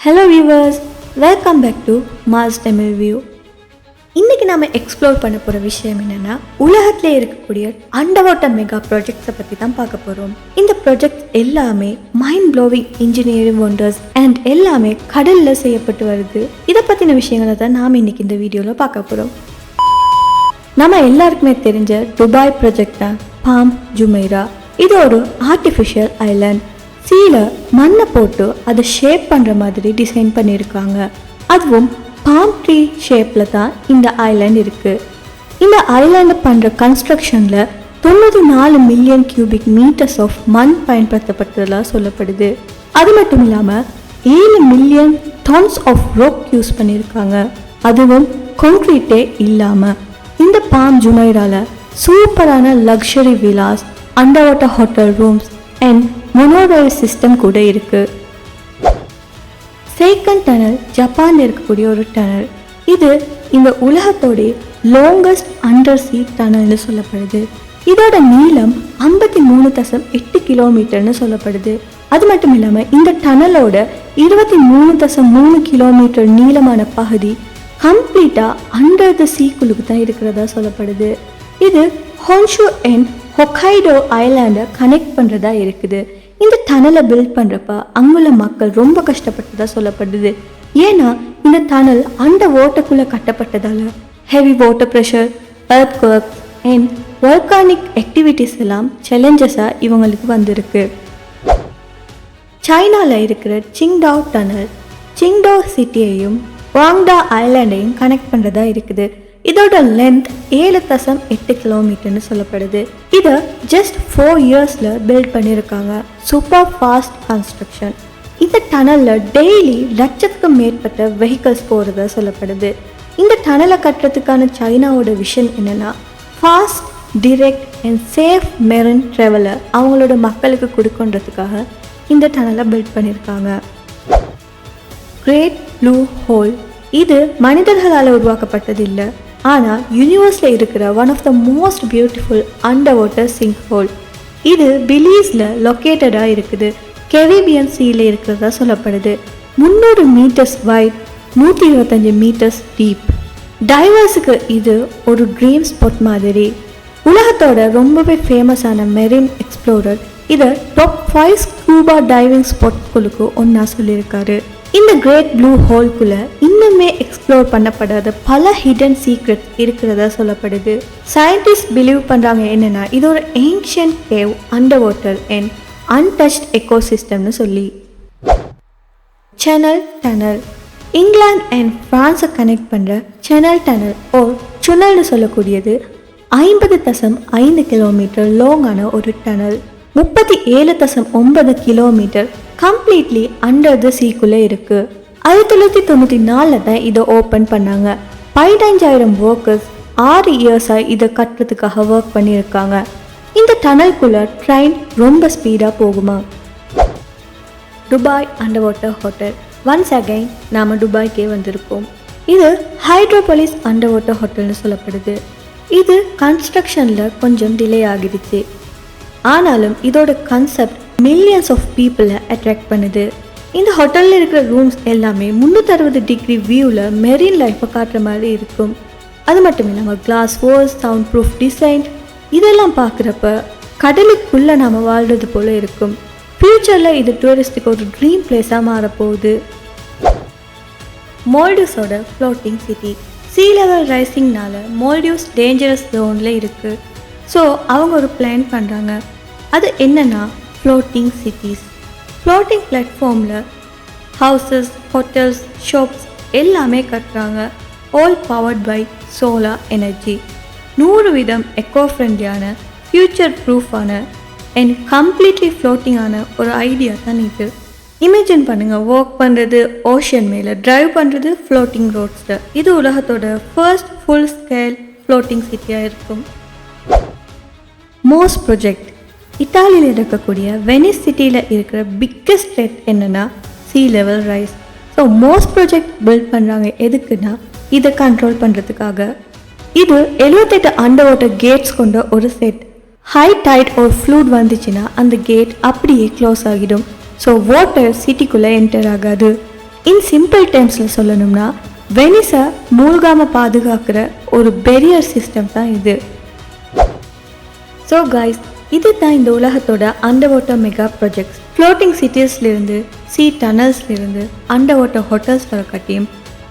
Hello viewers welcome back to mass Tamil view இன்றைக்கி நாம் explore பண்ண போகிற விஷயம் என்னென்னா உலகத்தில் இருக்கக்கூடிய அண்டர் வாட்டர் மெகா ப்ராஜெக்ட்ஸை பற்றி தான் பார்க்க போகிறோம் இந்த ப்ராஜெக்ட் எல்லாமே mind blowing engineering wonders and எல்லாமே கடலில் செய்யப்பட்டு வருது. இதை பற்றின விஷயங்களை தான் நாம் இன்றைக்கி இந்த வீடியோவில் பார்க்க போகிறோம் நம்ம எல்லாருக்குமே தெரிஞ்ச துபாய் ப்ராஜெக்ட் தான் பாம் ஜுமைரா இது ஒரு ஆர்டிஃபிஷியல் ஐலாண்ட் சீல மண்ணை போட்டு அதை ஷேப் பண்ணுற மாதிரி டிசைன் பண்ணியிருக்காங்க. அதுவும் பாம் ட்ரீ ஷேப்பில் தான் இந்த ஐலாண்ட் இருக்குது இந்த ஐலாண்டை பண்ணுற கன்ஸ்ட்ரக்ஷனில் தொண்ணூற்றி நாலு மில்லியன் கியூபிக் மீட்டர்ஸ் ஆஃப் மண் பயன்படுத்தப்பட்டதாக சொல்லப்படுது. அது மட்டும் இல்லாமல் ஏழு million tons of rock use பண்ணியிருக்காங்க. அதுவும் கான்க்ரீட்டே இல்லாமல் இந்த பாம் ஜுமைடாவில் சூப்பரான luxury villas under water hotel rooms and monorail system கூட இருக்குது சேக்கன் டனல் ஜப்பானில் இருக்கக்கூடிய ஒரு டனல் இது இந்த உலகத்தோடைய லாங்கஸ்ட் அண்டர் சீ டனல்னு சொல்லப்படுது. இதோட நீளம் ஐம்பத்தி மூணு தசம் எட்டு கிலோமீட்டர்னு சொல்லப்படுது. அது மட்டும் இல்லாமல் இந்த டனலோட இருபத்தி மூணு தசம் மூணு கிலோமீட்டர் நீளமான பகுதி கம்ப்ளீட்டாக அண்டர் த சீக்குழுக்கு தான் இருக்கிறதா சொல்லப்படுது. இது ஹொன்ஷு என் ஹொக்கைடோ ஐலாண்டை கனெக்ட் பண்ணுறதா இருக்குது. இந்த டனலை பில்ட் பண்ணுறப்ப அங்குள்ள மக்கள் ரொம்ப கஷ்டப்பட்டதாக சொல்லப்படுது. ஏன்னா இந்த டனல் அந்த ஓட்டக்குள்ளே கட்டப்பட்டதால heavy water pressure earth work and volcanic activities எல்லாம் சேலஞ்சஸாக இவங்களுக்கு வந்திருக்கு. சைனாவில் இருக்கிற சிங்டாவ் டனல் சிங்டாவ் சிட்டியையும் வாங்டா ஐலாண்டையும் கனெக்ட் பண்ணுறதா இருக்குது. இதோட லென்த் ஏழு தசம் எட்டு கிலோமீட்டர்னு சொல்லப்படுது. இதை ஜஸ்ட் ஃபோர் இயர்ஸில் பில்ட் பண்ணியிருக்காங்க சூப்பர் ஃபாஸ்ட் கன்ஸ்ட்ரக்ஷன் இந்த டனலில் டெய்லி லட்சத்துக்கு மேற்பட்ட வெஹிக்கல்ஸ் போகிறதா சொல்லப்படுது. இந்த டனலை கட்டுறதுக்கான சைனாவோட விஷன் என்னென்னா fast direct and safe marine traveller அவங்களோட மக்களுக்கு கொடுக்கன்றதுக்காக இந்த டனலை பில்ட் பண்ணியிருக்காங்க கிரேட் ப்ளூ ஹோல் இது மனிதர்களால் உருவாக்கப்பட்டது இல்லை. ஆனால் யூனிவர்ஸில் இருக்கிற one of the most beautiful under water sink hole இது பிலீஸில் லொக்கேட்டடாக இருக்குது. கெரிபியன் சீல இருக்கிறதா சொல்லப்படுது. முந்நூறு மீட்டர்ஸ் வைட் நூற்றி இருபத்தஞ்சி மீட்டர்ஸ் டீப் டைவர்ஸுக்கு இது ஒரு ட்ரீம் ஸ்பாட் மாதிரி. உலகத்தோட ரொம்பவே ஃபேமஸான மெரின் எக்ஸ்ப்ளோரர் இதை டாப் ஃபைவ் ஸ்கூபா டைவிங் ஸ்பாட்களுக்கு ஒன்றா சொல்லியிருக்காரு. இந்த கிரேட் ப்ளூ ஹோல்குள்ள இன்னுமே எக்ஸ்ப்ளோர் பண்ணப்படாத பல ஹிடன் சீக்ரெட் இருக்கிறதா சொல்லப்படுது. சயின்டிஸ்ட் பிலீவ் பண்ணுறாங்க என்னென்னா இது ஒரு ancient cave under water and untouched எக்கோசிஸ்டம்னு சொல்லி. சேனல் டனல் இங்கிலாந்து அண்ட் ஃப்ரான்ஸை கனெக்ட் பண்ணுற சேனல் டனல் ஓ சுனல்னு சொல்லக்கூடியது ஐம்பது தசம் ஐந்து கிலோமீட்டர் லாங்கான ஒரு டனல் முப்பத்தி ஏழு தசம் ஒன்பது கிலோமீட்டர் கம்ப்ளீட்லி அண்டர் த சீக்குள்ளே இருக்குது ஆயிரத்தி தொள்ளாயிரத்தி தொண்ணூற்றி நாலில் தான் இதை ஓப்பன் பண்ணாங்க. பதினஞ்சாயிரம் ஒர்க்கர்ஸ் ஆறு இயர்ஸாக இதை கட்டுறதுக்காக ஒர்க் பண்ணியிருக்காங்க. இந்த டனல்குள்ளே ட்ரெயின் ரொம்ப ஸ்பீடாக போகுமா? Dubai under water hotel once again நாம் துபாய்க்கே வந்திருக்கோம். இது ஹைட்ரோபோலிஸ் அண்டர் வாட்டர் ஹோட்டல்னு சொல்லப்படுது. இது கன்ஸ்ட்ரக்ஷனில் கொஞ்சம் டிலே ஆகிடுச்சு. ஆனாலும் இதோட கன்செப்ட் மில்லியன்ஸ் ஆஃப் பீப்புளை அட்ராக்ட் பண்ணுது. இந்த ஹோட்டலில் இருக்கிற ரூம்ஸ் எல்லாமே முந்நூற்றறுபது டிகிரி வியூவில் மெரீன் லைஃப்பை காட்டுற மாதிரி இருக்கும். அது மட்டும் இல்லாமல் glass force sound proof design இதெல்லாம் பார்க்குறப்ப கடலுக்குள்ளே நாம் வாழ்றது போல் இருக்கும். ஃப்யூச்சரில் இது டூரிஸ்ட்டுக்கு ஒரு ட்ரீம் பிளேஸாக மாறப்போகுது. மோல்டிவ்ஸோட ஃப்ளோட்டிங் சிட்டி சீ லெவல் ரைசிங்னால மோல்டிவ்ஸ் டேஞ்சரஸ் ஜோனில் இருக்குது ஸோ அவங்க ஒரு பிளான் பண்ணுறாங்க அது என்னென்னா ஃப்ளோட்டிங் சிட்டிஸ் ஃப்ளோட்டிங் பிளாட்ஃபார்மில் ஹவுசஸ் ஹோட்டல்ஸ் ஷாப்ஸ் எல்லாமே கட்டுறாங்க. All powered by solar energy நூறு விதம் எக்கோ ஃப்ரெண்ட்லியான ஃப்யூச்சர் ப்ரூஃபான அண்ட் கம்ப்ளீட்லி ஃப்ளோட்டிங்கான ஒரு ஐடியா தான் இது. இமேஜின் பண்ணுங்கள் ஒர்க் பண்ணுறது ஓஷன் மேலே ட்ரைவ் பண்ணுறது ஃப்ளோட்டிங் ரோட்ஸில் இது உலகத்தோட ஃபர்ஸ்ட் ஃபுல் ஸ்கேல் ஃப்ளோட்டிங் சிட்டியாக இருக்கும். Mose project. இத்தாலியில் இருக்கக்கூடிய வெனிஸ் சிட்டியில் இருக்கிற பிக்கஸ்ட் த்ரெட் என்னென்னா sea level rise so Mose project build பண்ணுறாங்க எதுக்குன்னா இதை கண்ட்ரோல் பண்ணுறதுக்காக இது எழுபத்தெட்டு அண்டர் வாட்டர் கேட்ஸ் கொண்ட ஒரு செட் ஹை டைட் ஒரு ஃப்ளூட் வந்துச்சுன்னா அந்த கேட் அப்படியே க்ளோஸ் ஆகிடும். ஸோ வாட்டர் சிட்டிக்குள்ளே என்டர் ஆகாது. இன் சிம்பிள் டேர்ம்ஸில் சொல்லணும்னா வெனிஸை மூழ்காமல் பாதுகாக்கிற ஒரு பெரியர் சிஸ்டம் தான் இது. ஸோ கைஸ் இது தான் இந்த உலகத்தோட under water mega projects floating சிட்டிஸ்லேருந்து C டனல்ஸ்லேருந்து அண்டர் வாட்டர் ஹோட்டல்ஸ் வர கட்டியும்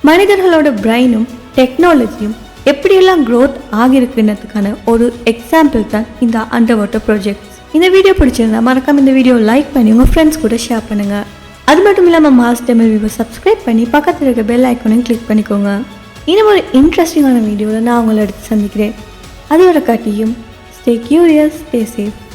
மனிதர்களோட பிரெயினும் டெக்னாலஜியும் எப்படியெல்லாம் க்ரோத் ஆகியிருக்குன்றதுக்கான ஒரு எக்ஸாம்பிள் தான் இந்த அண்டர் வாட்டர் ப்ராஜெக்ட்ஸ் இந்த வீடியோ பிடிச்சிருந்தா மறக்காம இந்த வீடியோ லைக் பண்ணி உங்கள் ஃப்ரெண்ட்ஸ் கூட ஷேர் பண்ணுங்கள் அது மட்டும் இல்லாமல் மாஸ் டெமில் வியூவை சப்ஸ்கிரைப் பண்ணி பக்கத்தில் இருக்க பெல் ஐக்கனையும் கிளிக் பண்ணிக்கோங்க. இன்னும் ஒரு இன்ட்ரெஸ்டிங்கான வீடியோவில் நான் உங்களை எடுத்து சந்திக்கிறேன். அதோட காட்டியும் Stay curious, stay safe.